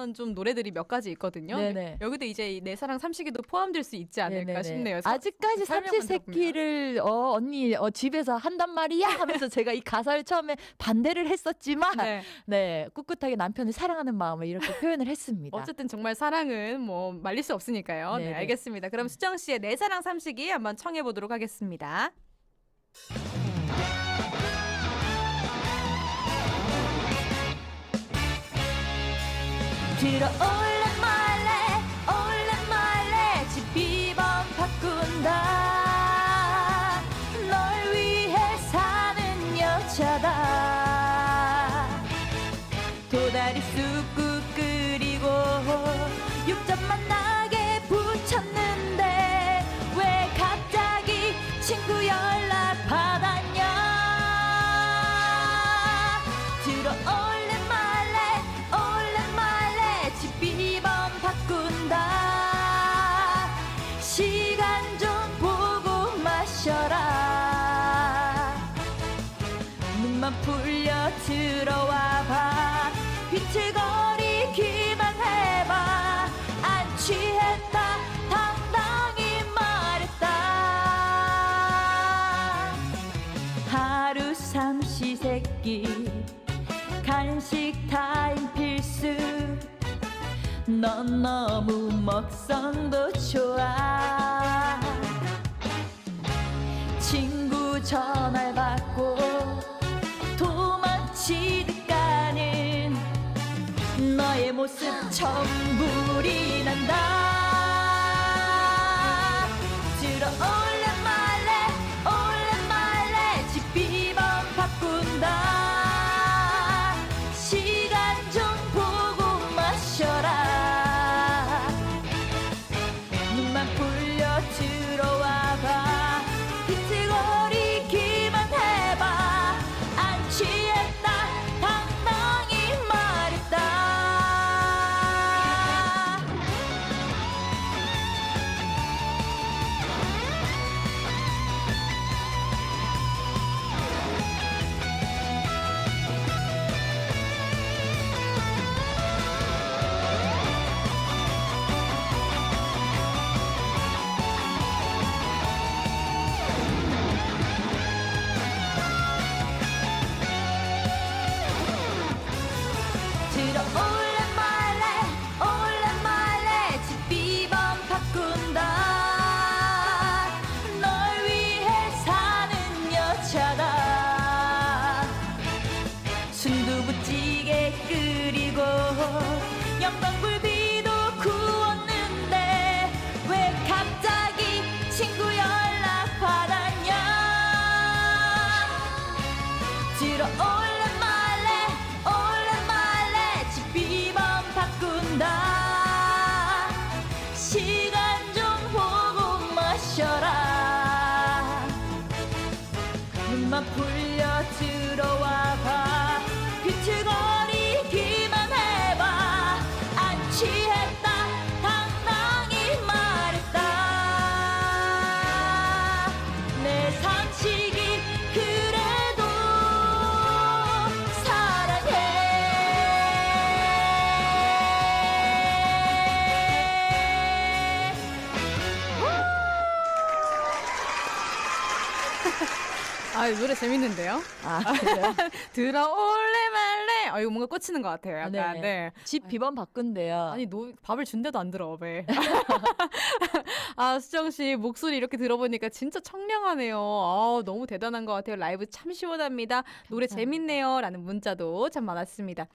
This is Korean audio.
이런 좀 노래들이 몇 가지 있거든요. 네네. 여기도 이제 이내 사랑 삼식이도 포함될 수 있지 않을까 네네네. 싶네요. 아직까지 설명만 삼시세끼를 어 언니 어 집에서 한단 말이야 하면서 제가 이 가사를 처음에 반대를 했었지만 네. 네. 꿋꿋하게 남편을 사랑하는 마음을 이렇게 표현을 했습니다. 어쨌든 정말 사랑은 뭐 말릴 수 없으니까요. 네, 네네. 알겠습니다. 그럼 수정 씨의 내 사랑 삼식이 한번 청해 보도록 하겠습니다. 들어 올래 비틀거리기만 해봐. 안 취했다. 당당히 말했다. 하루 삼시세끼. 간식 타임 필수. 넌 너무 먹성도 좋아. 친구 전화 모습 천불이 난다. 들어 올 들어 아, 이 노래 재밌는데요? 아, 그래요? 들어 올래 말래. 아, 이거 뭔가 꽂히는 것 같아요. 약간. 네네. 네. 집 비번 바꾼대요. 아니 노, 밥을 준대도 안 들어 왜? 아 수정 씨 목소리 이렇게 들어보니까 진짜 청량하네요. 아 너무 대단한 것 같아요. 라이브 참 시원합니다. 노래 재밌네요 라는 문자도 참 많았습니다.